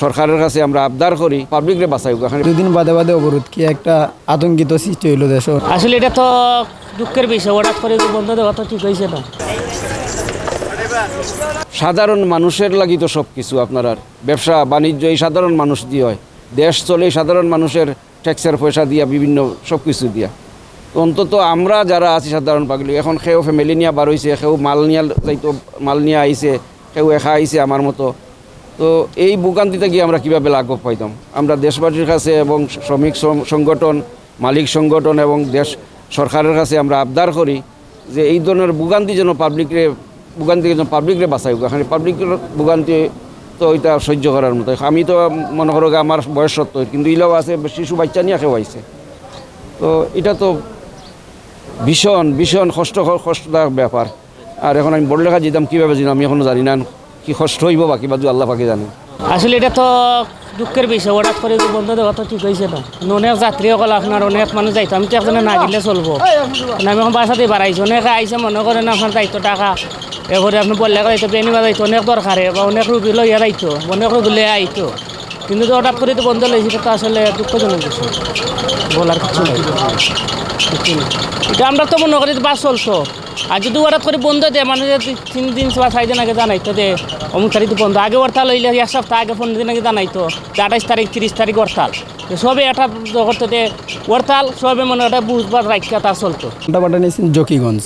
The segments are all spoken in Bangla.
সরকারের কাছে আমরা আবদার করি পাবলিকরে বাঁচাই এখানে দুদিন বাদে বাদে অবরোধ কি একটা আতঙ্কিত সৃষ্টি হইল দেশ? আসলে এটা তো দুঃখের বিষয় হঠাৎ করে বন্ধ দেওয়া তো ঠিক হয়েছে না। সাধারণ মানুষের লাগি তো সব কিছু আপনার আর। ব্যবসা বাণিজ্য এই সাধারণ মানুষ দিয়ে হয়। দেশ চলে সাধারণ মানুষের ট্যাক্সের পয়সা দিয়া বিভিন্ন সব কিছু দিয়া। অন্তত আমরা যারা আছি সাধারণ পাগলি এখন সেও ফ্যামিলি নিয়ে বার হয়েছে সেও মাল নিয়ে যাইতো মাল নিয়ে আইছে সেও একা আইছে আমার মতো। তো এই ভোগান্তিতে গিয়ে আমরা কীভাবে লাঘব পাইতাম? আমরা দেশবাসীর কাছে এবং শ্রমিক সংগঠন, মালিক সংগঠন এবং দেশ সরকারের কাছে আমরা আবদার করি যে এই ধরনের ভোগান্তি যেন পাবলিকরে ভোগান্তি যেন পাবলিকরে বাঁচাই এখানে পাবলিকের ভোগান্তি তো ওইটা সহ্য করার মতো। আমি তো মনে করো আমার বয়স সত্তর, কিন্তু ইলাও আছে, শিশু বাচ্চা নিয়ে আইছে। তো এটা তো ভীষণ ভীষণ কষ্ট, কষ্টদায়ক ব্যাপার। আর এখন আমি বড় লেখা যেতাম, কীভাবে যেতাম আমি এখনও জানি না। কি কষ্ট হইব বা কিবা আল্লাহ পাকে জানে। আসলে এটা তো দুঃখের বিষয় হঠাৎ করে যে বন্ধ দেওয়া তো ঠিক হয়েছে না। অনেক যাত্রী সকল আপনার অনেক মানুষ যাইতো আমি তো একজনে না গেলে চলবো। আমি এখন বাসাতে বাড়াইছি অনেক আইসে মনে করেন আপনার দায়িত্ব টাকা। এবারে আপনি বললে যাইতো বেনিবা যাইতো অনেক দরকারে বা অনেক রুগী লইয়া যাইতো অনেক রুগী লইয়া আইতো। কিন্তু তো হঠাৎ করে তো বন্ধ লইছি এটা তো আসলে দুঃখজনক বিষয়। বলার কিছু নেই। এটা আমরা তো মনে করি বাস চলতো। আর যদি হঠাৎ করে বন্ধ দেয় মানে তিন দিন বা চার দিন আগে জানাইতো যে অমুক তারিখ বন্ধ। আগে হরতাল হইলে এক সপ্তাহ আগে, পনেরো দিন আগে জানাইতো যে আঠাইশ তারিখ, তিরিশ তারিখ হরতাল সবে এটা করতো হরতাল সবে মনে ওটা বুঝবার রাখা তার চলতো। মালটা পাঠানিয়েছেন জকিগঞ্জ।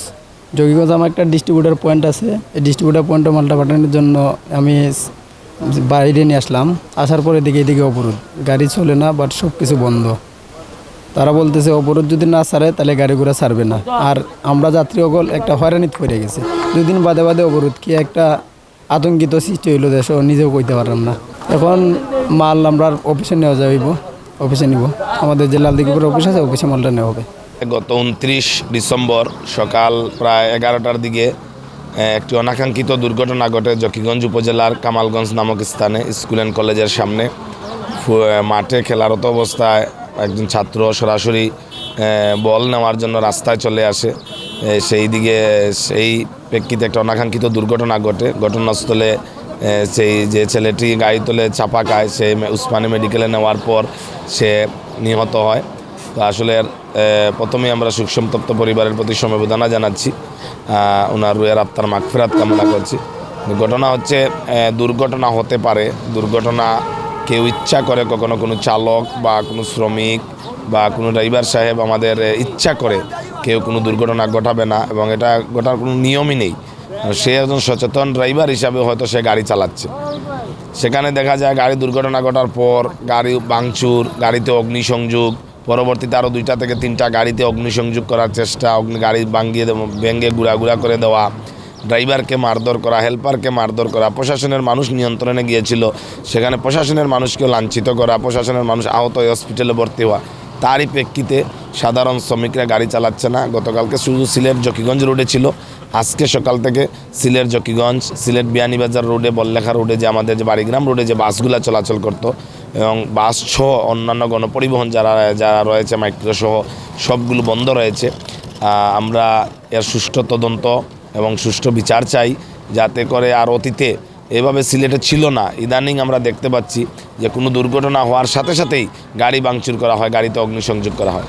জকিগঞ্জ আমার একটা ডিস্ট্রিবিউটার পয়েন্ট আছে। এই ডিস্ট্রিবিউটার পয়েন্টে মালটা পাঠানোর জন্য আমি বাইরে নিয়ে আসলাম। আসার পরে দিকে এদিকে অবরোধ। গাড়ি চলে না বাট সব কিছু বন্ধ। তারা বলতেছে, অবরোধ যদি না ছাড়ে তাহলে গাড়ি ঘোড়া ছাড়বে না। আর আমরা যাত্রী অকল একটা হয়রানিত করে গেছে। দুদিন বাদে বাদে অবরোধ কি একটা আতঙ্কিত সৃষ্টি হইল দেশ নিজেও কইতে পারলাম না। এখন মাল আমরা অফিসে নেওয়া যাইব অফিসে নিব। আমাদের যে লালদিঘিপুর অফিস আছে, অফিসে মালটা নেওয়া হবে। গত উনত্রিশ ডিসেম্বর সকাল প্রায় এগারোটার দিকে একটি অনাকাঙ্ক্ষিত দুর্ঘটনা ঘটে জকিগঞ্জ উপজেলার কামালগঞ্জ নামক স্থানে, স্কুল অ্যান্ড কলেজের সামনে। মাঠে খেলারত অবস্থায় একজন ছাত্র সরাসরি বল নেওয়ার জন্য রাস্তায় চলে আসে। সেই দিকে সেই প্রেক্ষিতে একটা অনাকাঙ্ক্ষিত দুর্ঘটনা ঘটে। ঘটনাস্থলে সেই যে ছেলেটি গাড়ি তোলে চাপা খায় সে উসমানী মেডিকেলে নেওয়ার পর সে নিহত হয়। তো আসলে এ, প্রথমেই আমরা সুখসন্তপ্ত পরিবারের প্রতি সমবেদনা জানাচ্ছি। ওনার রুয়ের আত্মার মাগফিরাত কামনা করছি। ঘটনা হচ্ছে দুর্ঘটনা হতে পারে। দুর্ঘটনা কেউ ইচ্ছা করে কখনো কোনো চালক বা কোনো শ্রমিক বা কোনো ড্রাইভার সাহেব আমাদের ইচ্ছা করে কেউ কোনো দুর্ঘটনা ঘটাবে না এবং এটা ঘটার কোনো নিয়মই নেই। সে একজন সচেতন ড্রাইভার হিসাবে হয়তো সে গাড়ি চালাচ্ছে। সেখানে দেখা যায় গাড়ি দুর্ঘটনা ঘটার পর গাড়ি ভাঙচুর, গাড়িতে অগ্নিসংযোগ, পরবর্তীতে আরও দুইটা থেকে তিনটা গাড়িতে অগ্নিসংযোগ করার চেষ্টা, অগ্নি গাড়ি ভাঙিয়ে দেওয়া ভেঙ্গে গুঁড়া গুড়া করে দেওয়া ড্রাইভারকে মারধর করা, হেল্পারকে মারধর করা, প্রশাসনের মানুষ নিয়ন্ত্রণে গিয়েছিল। সেখানে প্রশাসনের মানুষকে লাঞ্ছিত করা, প্রশাসনের মানুষ আহত হয়ে হসপিটালে ভর্তি হওয়া। তারই প্রেক্ষিতে সাধারণ শ্রমিকরা গাড়ি চালাচ্ছে না। গতকালকে শুধু সিলেট জকিগঞ্জ রোডে ছিল। আজকে সকাল থেকে সিলেট জকিগঞ্জ, সিলেট বিয়ানীবাজার রোডে, বল্লেখা রোডে যে আমাদের যে বাড়িগ্রাম রোডে যে বাসগুলো চলাচল করত এবং বাস সহ অন্যান্য গণপরিবহন যারা যারা রয়েছে, মাইক্রোসহ সবগুলো বন্ধ রয়েছে। আমরা এর সুষ্ঠু তদন্ত এবং সুষ্ঠু বিচার চাই, যাতে করে আর অতীতে এভাবে সিলেটে ছিল না। ইদানিং আমরা দেখতে পাচ্ছি যে কোনো দুর্ঘটনা হওয়ার সাথে সাথেই গাড়ি ভাঙচুর করা হয়, গাড়িতে অগ্নিসংযোগ করা হয়।